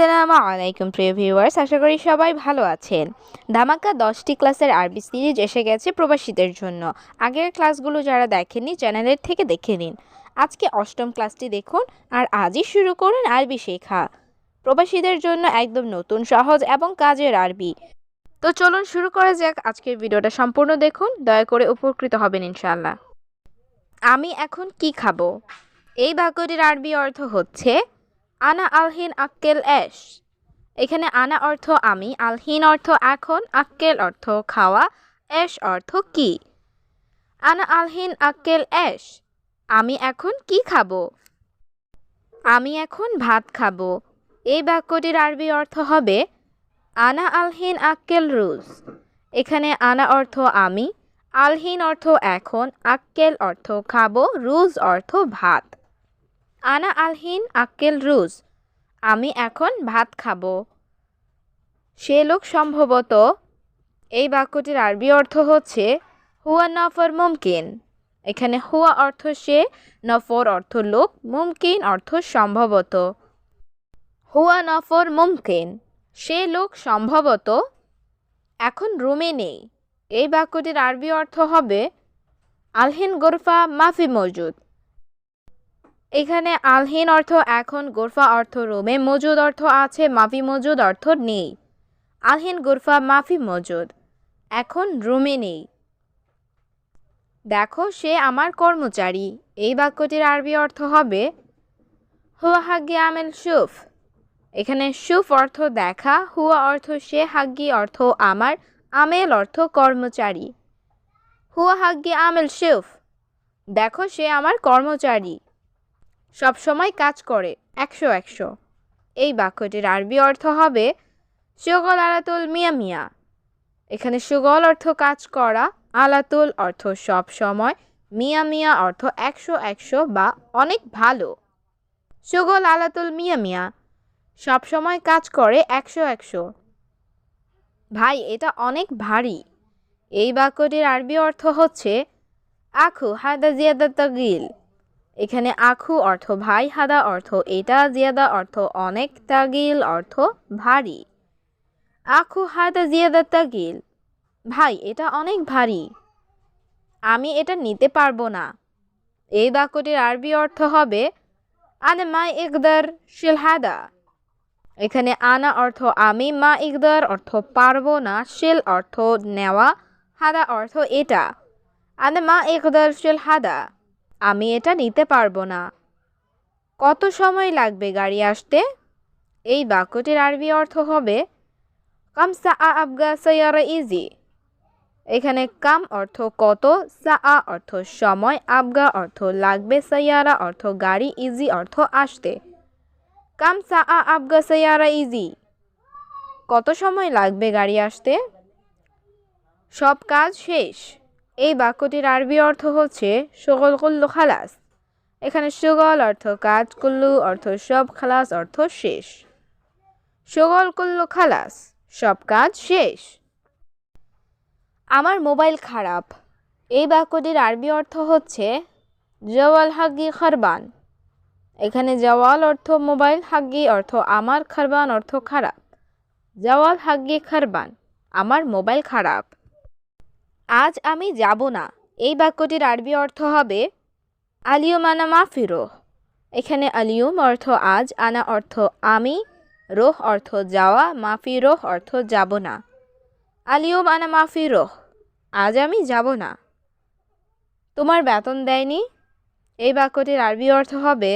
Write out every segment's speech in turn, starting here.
আসসালামু আলাইকুম, প্রিয় ভিউয়ার্স। আশা করি সবাই ভালো আছেন। ধামাকা দশটি ক্লাসের আরবি সিরিজ এসে গেছে প্রবাসীদের জন্য। আগের ক্লাসগুলো যারা দেখেননি, চ্যানেলের থেকে দেখে নিন। আজকে অষ্টম ক্লাসটি দেখুন আর আজই শুরু করুন আরবি শেখা। প্রবাসীদের জন্য একদম নতুন, সহজ এবং কাজের আরবি। তো চলুন শুরু করা যাক আজকের ভিডিওটা সম্পূর্ণ দেখুন। দয়া করে উপকৃত হবেন ইনশাল্লাহ আমি এখন কি খাব? এই বাক্যটির আরবি অর্থ হচ্ছে আনা আলহিন আক্কেল এশ এখানে আনা অর্থ আমি, আলহিন অর্থ এখন, আক্কেল অর্থ খাওয়া এশ অর্থ কি? আনা আলহিন আক্কেল এশ আমি এখন কি খাব? আমি এখন ভাত খাব। এই বাক্যটির আরবি অর্থ হবে, আনা আলহিন আক্কেল রুজ। এখানে আনা অর্থ আমি, আলহিন অর্থ এখন, আক্কেল অর্থ খাব, রুজ অর্থ ভাত। আনা আলহিন আক্কেল রুজ, আমি এখন ভাত খাব। সে লোক সম্ভবত এই বাক্যটির আরবি অর্থ হচ্ছে, হুয়া নফর মুমকিন। এখানে হুয়া অর্থ সে, নফর অর্থ লোক, মুমকিন অর্থ সম্ভবত। হুয়া নফর মুমকিন। সে লোক সম্ভবত এখন রুমে নেই। এই বাক্যটির আরবি অর্থ হবে, আলহিন গোরফা মাফি মজুদ। এখানে আলহীন অর্থ এখন, গোরফা অর্থ রোমে, মজুদ অর্থ আছে, মাফি মজুদ অর্থ নেই। আলহীন, গোরফা, মাফি মজুদ। এখন রুমে নেই। দেখো, সে আমার কর্মচারী। এই বাক্যটির আরবি অর্থ হবে, হুয়া হাগ্গি আমেল সুফ। এখানে সুফ অর্থ দেখা, হুয়া অর্থ সে, হাগ্গি অর্থ আমার, আমেল অর্থ কর্মচারী। হুয়া হাগ্গি আমেল সুফ। দেখো, সে আমার কর্মচারী। সব সময় কাজ করে, একশো একশো। এই বাক্যটির আরবি অর্থ হবে, সুগল আলাতুল মিয়া মিয়া। এখানে সুগল অর্থ কাজ করা, আলাতুল অর্থ সব সময়, মিয়া মিয়া অর্থ একশো একশো বা অনেক ভালো। সুগল আলাতুল মিয়া মিয়া, সব সময় কাজ করে একশো একশো। ভাই, এটা অনেক ভারী। এই বাক্যটির আরবি অর্থ হচ্ছে আখু হায়দা জিয়াদা তগিল। এখানে আখু অর্থ ভাই, হাদা অর্থ এটা, জিয়াদা অর্থ অনেক, তাগিল অর্থ ভারী। আখু, হাদা, জিয়াদা, তাগিল। ভাই, এটা অনেক ভারী। আমি এটা নিতে পারব না। এই বাক্যটির আরবি অর্থ হবে, আনে মা ইকদার শিল হাদা। এখানে আনা অর্থ আমি, মা ইকদার অর্থ পারব না, শিল অর্থ নেওয়া, হাদা অর্থ এটা। আনে মা ইকদার শিল হাদা। আমি এটা নিতে পারব না। কত সময় লাগবে গাড়ি আসতে? এই বাক্যটির আরবি অর্থ হবে, কাম সা আ আবগা সৈয়ারা ইজি। এখানে কাম অর্থ কত সা আ অর্থ সময়, আবগা অর্থ লাগবে সৈয়ারা অর্থ গাড়ি, ইজি অর্থ আসতে। কাম সা আ আবগা সৈয়ারা ইজি। কত সময় লাগবে গাড়ি আসতে? সব কাজ শেষ। এই বাক্যটির আরবি অর্থ হচ্ছে সকল কুল্লু খালাস। এখানে সুগল অর্থ কাজ, কুল্লু অর্থ সব, খালাস অর্থ শেষ। সুগল কুল্লু খালাস, সব কাজ শেষ। আমার মোবাইল খারাপ। এই বাক্যটির আরবি অর্থ হচ্ছে জওয়াল হাগ্গি খারবান। এখানে জওয়াল অর্থ মোবাইল, হাগ্গি অর্থ আমার, খারবান অর্থ খারাপ। জওয়াল হাগ্গি খারবান, আমার মোবাইল খারাপ। আজ আমি যাব না। এই বাক্যটির আরবি অর্থ হবে, আলিয়ম আনা মাফিরোহ এখানে আলিয়ম অর্থ আজ, আনা অর্থ আমি, রোহ অর্থ যাওয়া মাফি রোহ অর্থ যাব না। আলিয়ম আনা মাফি রোহ আজ আমি যাব না। তোমার বেতন দেয়নি? এই বাক্যটির আরবি অর্থ হবে,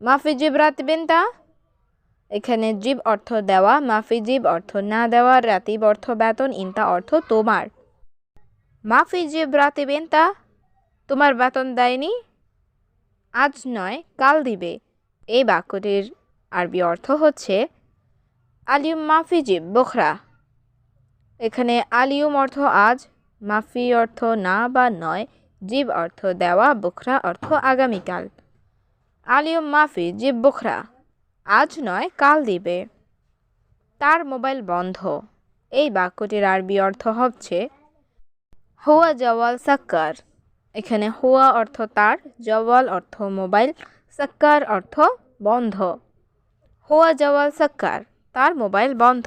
মাফি জিব রাতিবেনতা এখানে জিব অর্থ দেওয়া, মাফি জিব অর্থ না দেওয়া রাতিব অর্থ বেতন, ইনতা অর্থ তোমার। মাফি যে ব্রাতে বেন্তা তোমার বেতন দেয়নি? আজ নয়, কাল দিবে। এই বাক্যটির আরবি অর্থ হচ্ছে আলিউম মাফি জিব বোখরা। এখানে আলিউম অর্থ আজ, মাফি অর্থ না বা নয়, জীব অর্থ দেওয়া, বোখরা অর্থ আগামীকাল। আলিউম মাফি জীব বোখরা, আজ নয়, কাল দিবে। তার মোবাইল বন্ধ। এই বাক্যটির আরবি অর্থ হচ্ছে হুয়া জওয়াল সাক্কার। এখানে হুয়া অর্থ তার, জওয়াল অর্থ মোবাইল, সাক্কার অর্থ বন্ধ। হোয়া জওয়াল সাক্কার, তার মোবাইল বন্ধ।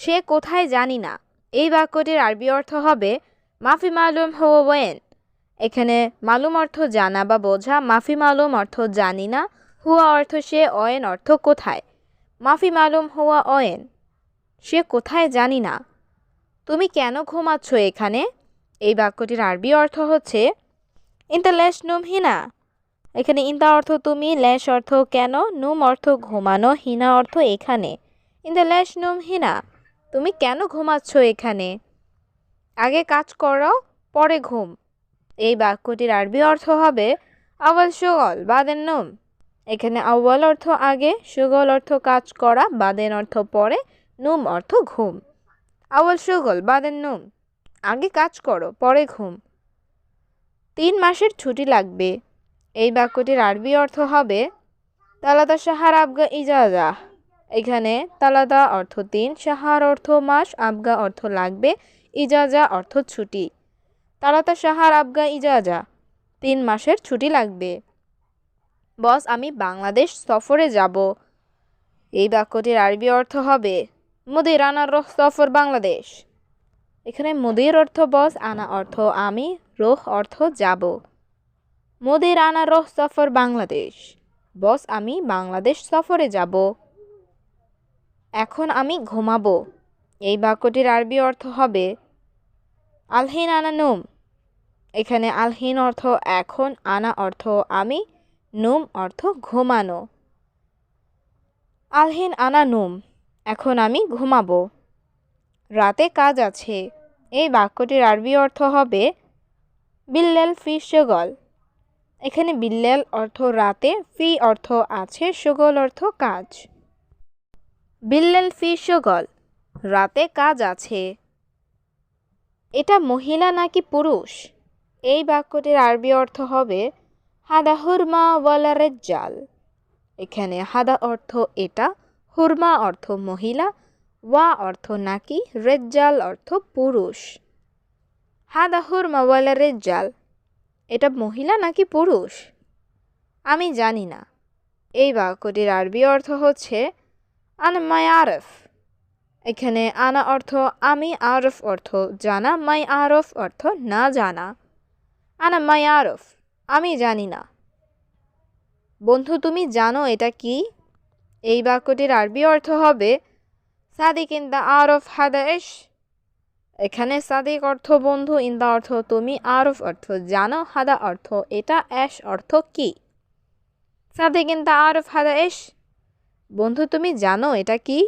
সে কোথায় জানি না। এই বাক্যটির আরবি অর্থ হবে, মাফি মালুম হুয়া ওয়েন। এখানে মালুম অর্থ জানা বা বোঝা, মাফি মালুম অর্থ জানি না। হুয়া অর্থ সে অয়েন অর্থ কোথায়? মাফি মালুম হুয়া অয়েন সে কোথায় জানি না। তুমি কেন ঘুমাচ্ছ এখানে? এই বাক্যটির আরবি অর্থ হচ্ছে ইন্তা ল্যাশ নুম হিনা। এখানে ইন্তা অর্থ তুমি, ল্যাশ অর্থ কেন? নুম অর্থ ঘুমানো, হিনা অর্থ এখানে। ইন্তা ল্যাশ নুম হিনা, তুমি কেন ঘুমাচ্ছ এখানে? আগে কাজ করো, পরে ঘুম। এই বাক্যটির আরবি অর্থ হবে, আওয়াল সুগল বাদেন নুম। এখানে আউ্বাল অর্থ আগে, সুগল অর্থ কাজ করা বাদেন অর্থ পরে, নুম অর্থ ঘুম। আউ্বাল সুগল বাদেন নুম আগে কাজ করো, পরে ঘুম। তিন মাসের ছুটি লাগবে। এই বাক্যটির আরবি অর্থ হবে, তালাদা সাহার আবগা ইজাজা এখানে তালাদা অর্থ তিন সাহার অর্থ মাস, আবগা অর্থ লাগবে, ইজাজা অর্থ ছুটি। তালাতা সাহার আবগা ইজাজা, তিন মাসের ছুটি লাগবে। বস, আমি বাংলাদেশ সফরে যাব। এই বাক্যটির আরবি অর্থ হবে মুদির আনার রোহ সফর বাংলাদেশ। এখানে মুদির অর্থ বস, আনা অর্থ আমি, রোহ অর্থ যাব। মুদির আনা রোহ সফর বাংলাদেশ। বস, আমি বাংলাদেশ সফরে যাব। এখন আমি ঘুমাবো। এই বাক্যটির আরবি অর্থ হবে, আলহিন আনা নুম। এখানে আলহিন অর্থ এখন, আনা অর্থ আমি, নুম অর্থ ঘুমানো। আলহিন আনা নুম। এখন আমি ঘুমাবো। রাতে কাজ আছে। এই বাক্যটির আরবি অর্থ হবে, বিল্লেল ফি সগল। এখানে বিল্লেল অর্থ রাতে, ফি অর্থ আছে, সগল অর্থ কাজ। বিল্লেল ফি সগল। রাতে কাজ আছে। এটা মহিলা নাকি পুরুষ? এই বাক্যটির আরবি অর্থ হবে, হাদা হুরমা ওয়ালা রেজ্জাল। এখানে হাদা অর্থ এটা হুরমা অর্থ মহিলা, ওয়া অর্থ নাকি, রেজ্জাল অর্থ পুরুষ? হাদা হুরমা ওয়ালা রেজ্জাল, এটা মহিলা নাকি পুরুষ? আমি জানি না। এই বাক্যটির আরবি অর্থ হচ্ছে, আন মাই আরফ এখানে আনা অর্থ আমি আরফ অর্থ জানা, মাই আরফ অর্থ না জানা। আনা মাই আরফ আমি জানি না। বন্ধু, তুমি জানো এটা কি? এই বাক্যটির আরবি অর্থ হবে সাদিক ইন দ্য আরফ হাদা এস এখানে সাদিক অর্থ বন্ধু, ইন দ্য অর্থ তুমি আর অফ অর্থ জানো, হাদা অর্থ এটা, অ্যাশ অর্থ কি? সাদিক ইন দ্য আরফ হাদা এস বন্ধু, তুমি জানো এটা কি?